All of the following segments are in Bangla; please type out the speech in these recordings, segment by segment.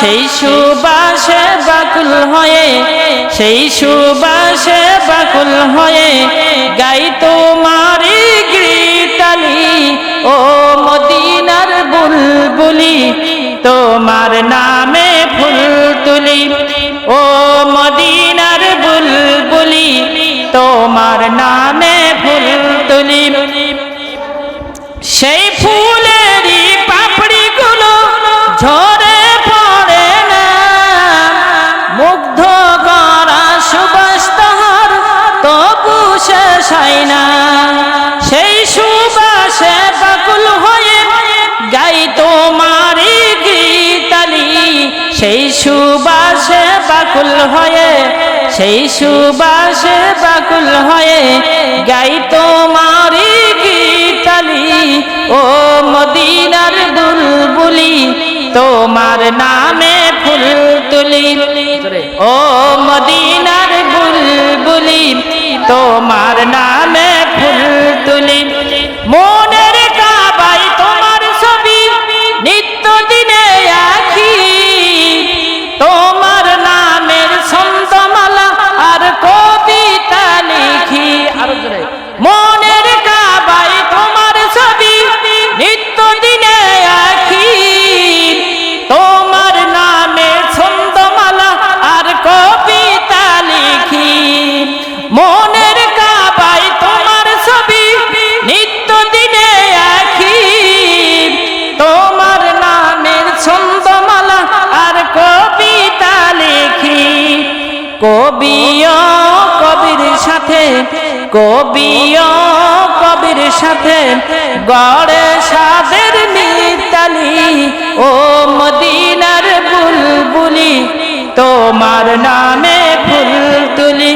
সেই সুবাসে বাকুল হয়ে, সেই সুবাসে বাকুল হয়ে গাই তোমারি গীতালি, ও মদিনার বুলবুলি, তোমার নামে বাকুল হয়ে সেই সুবাসে বাকুল হয়ে গাই তোমারি গীতালি ও মদিনার বুলবুলি তোমার নামে ফুল তুলি। ও মদিনার বুলবুলি তোমার নামে কবিও কবির সাথে, কবিও কবির সাথে গড়ে সাদের মিতালি। ও মদিনার বুলবুলি, তোমার নামে ফুল তুলি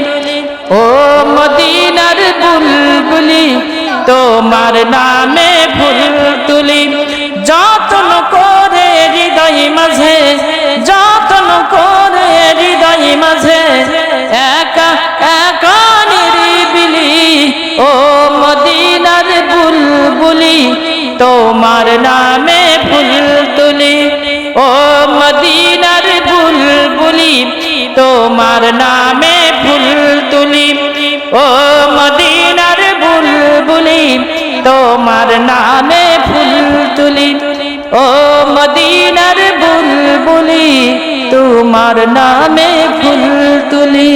ও মদিনার বুলবুলি, তোমার নামে ফুল তুলি যতন করে হৃদয় মাঝে যতন তোমার নামে ফুল তুলি। ও মদিনার বুলবুলি, তোমার নামে ফুল তুলি। ও মদিনার বুলবুলি, তোমার নামে ফুল তুলি। ও মদিনার বুলবুলি, তোমার নামে ফুল তুলি।